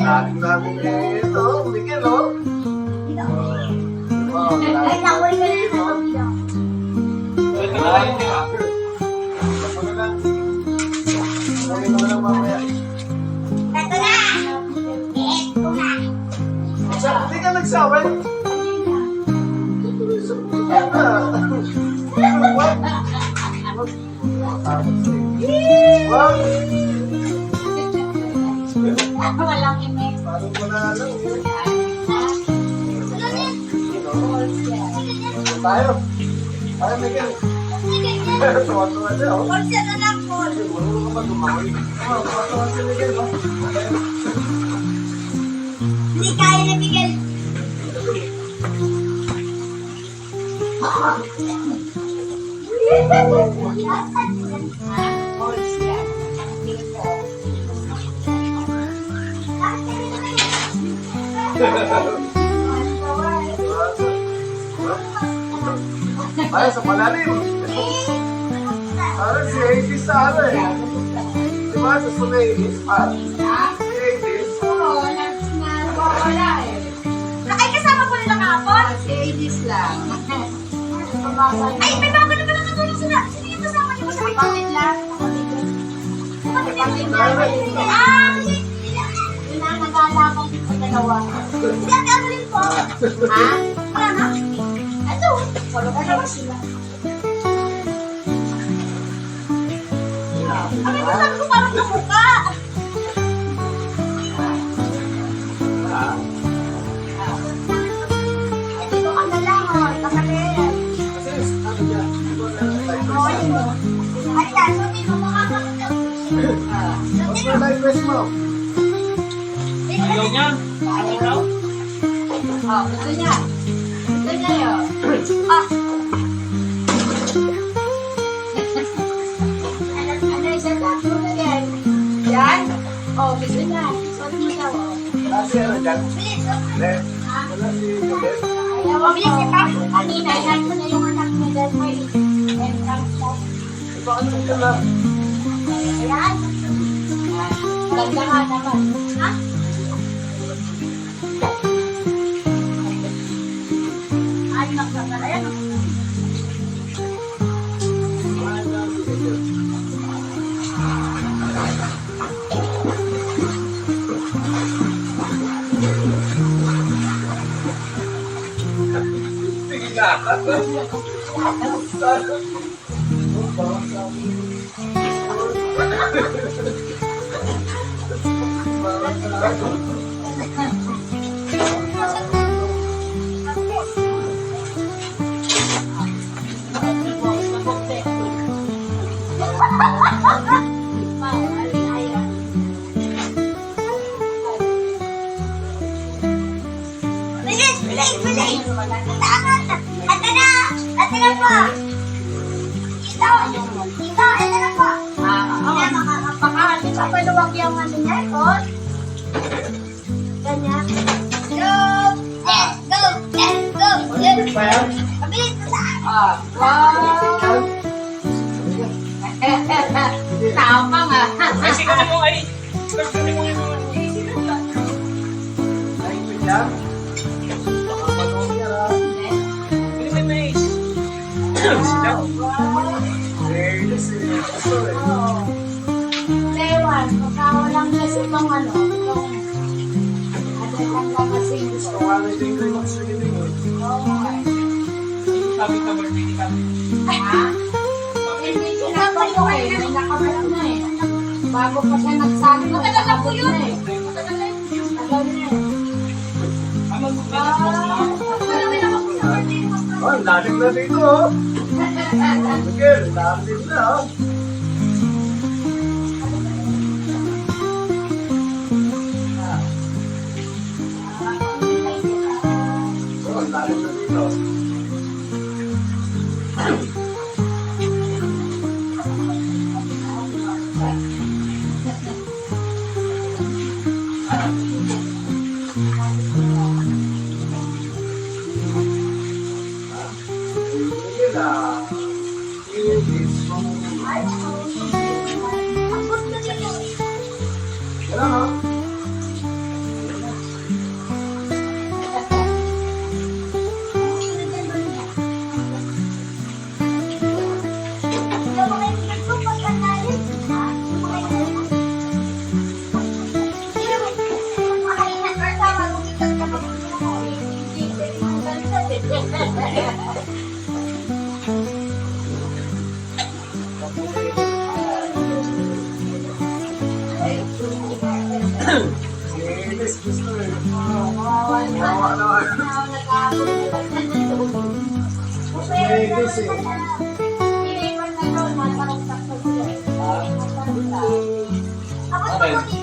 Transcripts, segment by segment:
Natin namin ito, Miguel, oh. Wow, Hindi ka nagsaway. Wow! Walang imig. Parang wala lang. Tayo. Tayo, Miguel. Tuwa-tuwa siya, oh. Konsiya na lang po. Marunong ka ba? Oh, tuwa-tuwa si Miguel, oh. Hindi kaya na Miguel. Ay, sa palalim. Parang si Hades sa ano eh. Di ba? Sa Sulayis, parang si Hades. Ay, kasama po nila kahapon? lang. Ay, may bago na pala katulong sila. Sino yung kasama niyo sa Kapatid lang. Kapatid niya. Ah, dalawa. Adeline po. Ha? Wala na? Ito. Wala ka naman sila. Ang ito sabi ko parang kamukha. Dito ka na lang, oh, ano niya? Ay, yan. Suti mo life best mo? Ayaw niya. Ayaw raw. Oh, gusto niya. Gusto niya yun. Ah, Ano, ano yung sa tattoo na yan? Yan? Oh, gusto niya. Suot mo daw, oh. Wala si ano dyan? bilis. Wala si Miguel. Ayaw ako. Kanina, yan mo na yung anak mo dahil may entrance mo. Bakit mo ka na? Ayan. Ganda nga naman. Ha? Ay, nagkakala yan. oh. Bilis, paluwag yung ano niya? Ikot. Ganyan. Go. Let's go. Let's go. Pa yan? Mabilis na sa Ah, wow! Eh. May nakabalak na eh. Bago pa siya nagsabi. Matagal na po yun. Matagal na yun. Tagal na eh. Ano mo ba? Oh, lalim na dito, oh. Miguel, lalim na, oh. Oh, lalim na dito. Miguel, Tapos Okay.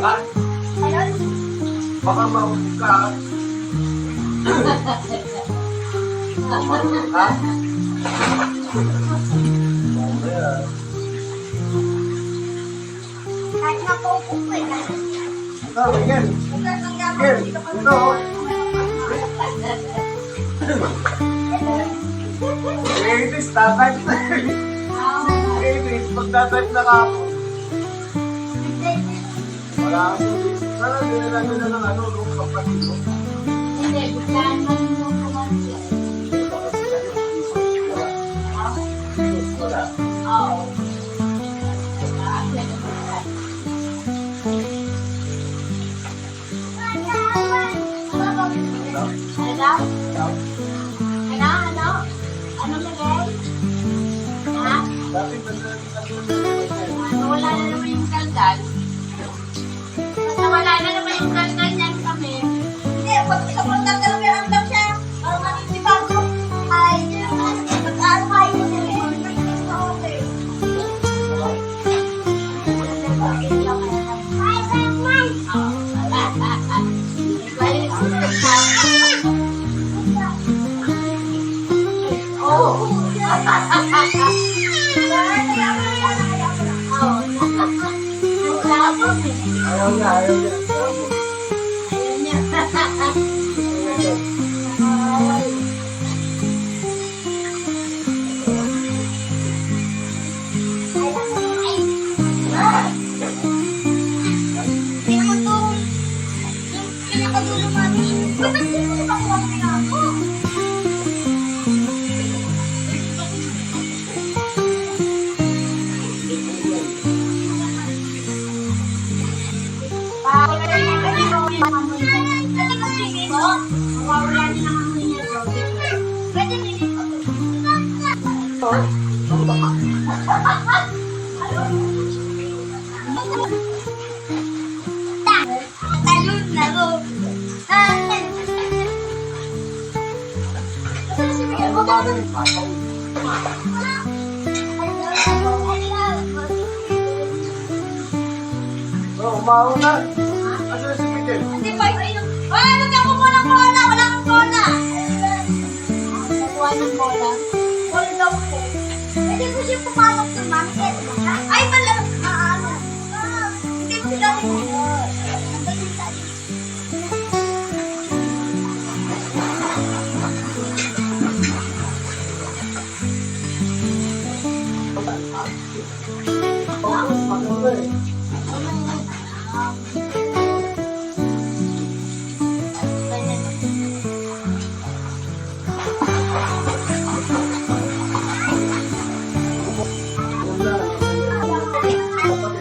Ka? Ano? Baka mahulog ka. Ha? Kahit nakaupo ko eh. Ito, Miguel. Kung nang Miguel, ito. oh. Tatype na eh. Inis, pagtatype na ka ako. Wala ako. Sana dinala nila ng ano, nung kapatid. Hindi, biglaan man yung kumansi. Wala. Oo. Ano? Ano? Ayaw niya, ayaw Ah, Oh, umahaw na. Ano si Miguel? Hindi pa ito. Ay, bigyan ko muna ng bola. Wala kang bola. Nakuha ng bola. Pumasok sa mami. Ay, pala. Ah, ano. Ah, Hindi mo sila. Ang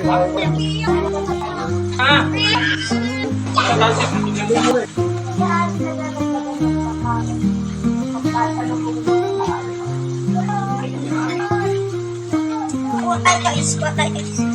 Tatalsik. Patay ka is, patay ka is.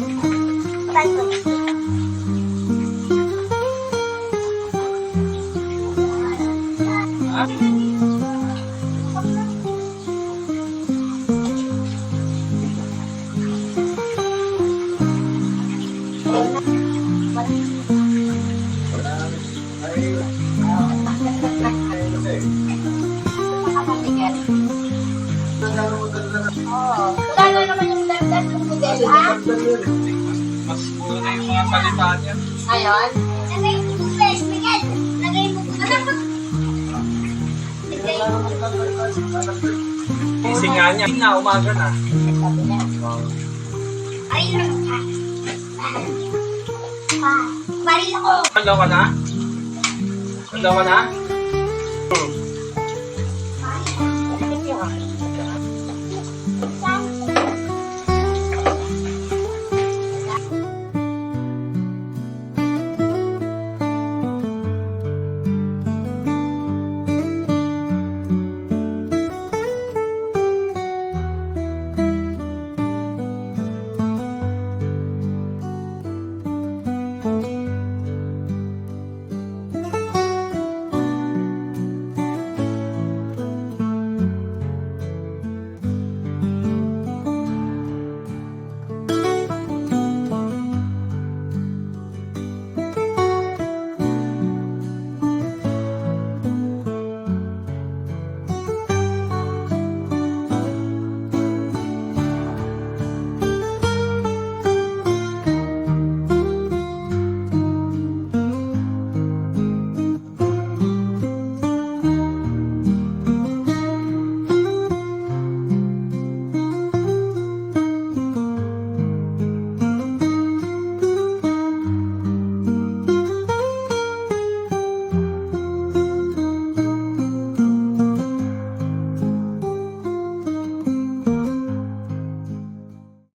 Ngayon, Lagay mo flash, Miguel. Lagay mo. Gising nga niya. Na, umaga na. Ay, lang ka. Maril ako. Dalawa na? Dalawa na?